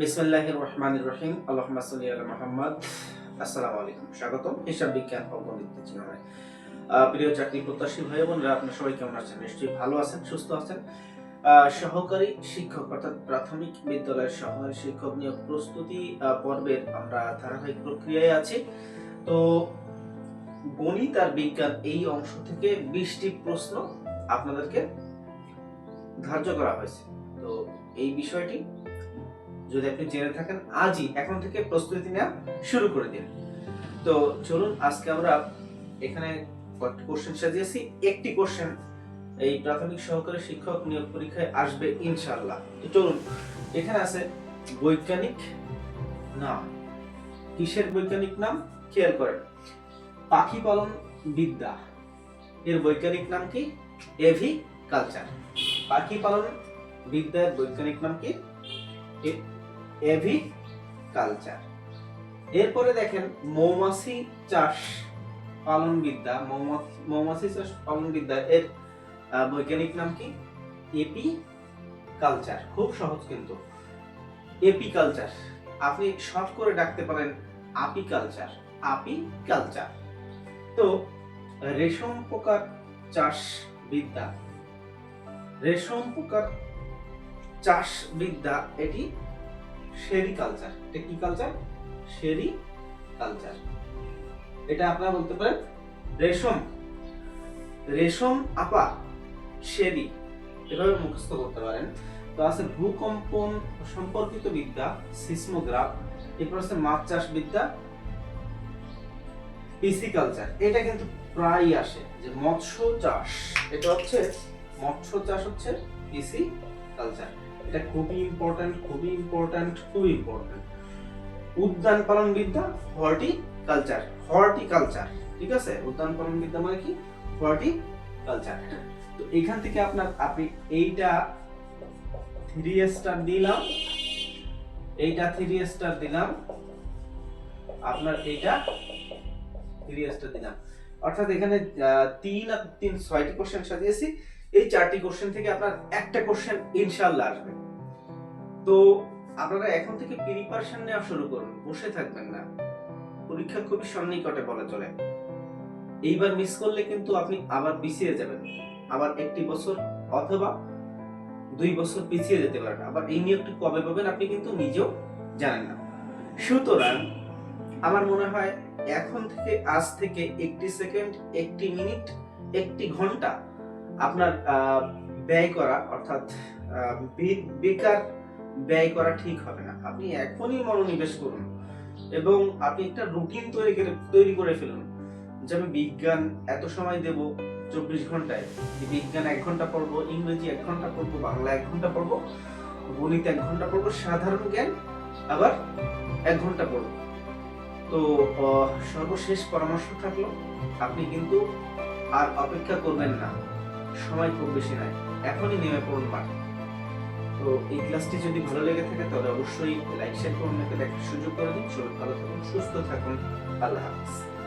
বিসমিল্লাহির রহমানির রহিম। আল্লাহুম্মা সাল্লি আলা মুহাম্মদ। আসসালামু আলাইকুম। স্বাগতম। হিসাব বিজ্ঞান গণিত চ্যানেলে প্রিয় চাকরি প্রত্যাশী ভাই বোনরা, আপনারা সবাই কেমন আছেন? নিশ্চয়ই ভালো আছেন, সুস্থ আছেন। সহকারী শিক্ষক অর্থাৎ প্রাথমিক বিদ্যালয়ের সহকারী শিক্ষক নিয়োগ প্রস্তুতি পর্বের আমরা ধারাবাহিক প্রক্রিয়ায় আছি। তো গণিত আর বিজ্ঞান এই অংশ থেকে বিশটি প্রশ্ন আপনাদেরকে ধার্য করা হয়েছে। তো এই বিষয়টি যদি আপনি জেনে থাকেন, আজই এখন থেকে প্রস্তুতি নেওয়া শুরু করে দিন। তো চলুন, আজকে আমরা এখানে কয়েকটি কোশ্চেন সাজিয়েছি। একটি কোশ্চেন এই প্রাথমিক সহকারী শিক্ষক নিয়োগ পরীক্ষায় আসবে ইনশাআল্লাহ। তো চলুন, এখানে আছে বৈজ্ঞানিক নাম। কিসের বৈজ্ঞানিক নাম? খেয়াল করেন, পাখি পালন বিদ্যা। এর বৈজ্ঞানিক নাম কি? এভি কালচার পাখি পালন বিদ্যার বৈজ্ঞানিক নাম কি? Apiculture. এরপরে দেখেন মৌমাছি চাষ পালন বিদ্যা মৌমাছি মৌমাছি চাষ পালন বিদ্যা এর বৈজ্ঞানিক নাম কি? Apiculture. খুব সহজ কিন্তু। AP culture. আপনি শর্ট করে ডাকতে পারেন আপি কালচার আপি কালচার। তো রেশম পোকার চাষ বিদ্যা। রেশম পোকার চাষ বিদ্যা এটি শেরি কালচার এটা কি কালচার শেরি কালচার এটা আপনারা বলতে পারেন রেশম রেশম আপা শেরি এভাবে মুখস্থ করতে পারেন। তো আছে ভূকম্পন সম্পর্কিত বিদ্যা সিসমোগ্রাফ এরপর আছে মাছ চাষ বিদ্যা পিসিকালচার এটা কিন্তু প্রায় আসে যে মৎস্য চাষ। এটা হচ্ছে, মৎস্য চাষ হচ্ছে পিসি কালচার এটা খুবই ইম্পর্ট্যান্ট খুবই ইম্পর্ট্যান্ট খুবই ইম্পর্ট্যান্ট উদ্যান পালন বিদ্যা হর্টি কালচার হর্টি কালচার ঠিক আছে? উদ্যান পালন বিদ্যা মানে কি? হর্টি কালচার তো এখান থেকে আপনার, আপনি এইটা থ্রি স্টার দিলাম, এইটা থ্রি স্টার দিলাম, আপনার এইটা থ্রি স্টার দিলাম। অর্থাৎ এখানে তিন আর তিন, ছয়টি কোশ্চেন সাজিয়েছি। এই চারটি কোশ্চেন থেকে আপনার একটা কোশ্চেন ইনশাআল্লাহ আসবে। তো আপনারা এখন থেকে প্রিপারেশন নেওয়া শুরু করুন, বসে থাকবেন না। পরীক্ষা খুবই সন্নিকটে বলা চলে। এইবার মিস করলে কিন্তু আপনি আবার পিছিয়ে যাবেন। আবার একটি বছর অথবা দুই বছর পিছিয়ে যেতে পারেন। আবার এই নিয়োগটি কবে পাবেন আপনি কিন্তু নিজেও জানেন না। সুতরাং আমার মনে হয় এখন থেকে আজ থেকে একটি সেকেন্ড একটি মিনিট একটি ঘণ্টা আপনার ব্যয় করা, অর্থাৎ বেকার ব্যয় করা ঠিক হবে না। আপনি এখনই মনোনিবেশ করুন এবং আপনি একটা রুটিন তৈরি করে তৈরি করে ফেলুন। যে আমি বিজ্ঞান এত সময় দেব চব্বিশ ঘন্টায় বিজ্ঞান এক ঘণ্টা পড়ব, ইংরেজি এক ঘণ্টা পড়ব, বাংলা এক ঘণ্টা পড়ব, গণিত এক ঘণ্টা পড়ব, সাধারণ জ্ঞান আবার এক ঘণ্টা পড়ব। তো সর্বশেষ পরামর্শ থাকল, আপনি কিন্তু আর অপেক্ষা করবেন না। সময় খুব বেশি নাই এখনই নেমে পড়ুন মাঠে তো এই ক্লাসটি যদি ভালো লেগে থাকে, তাহলে অবশ্যই লাইক শেয়ার করুন দেখার সুযোগ করে দিন। সবাই ভালো থাকুন, সুস্থ থাকুন। আল্লাহ হাফিজ।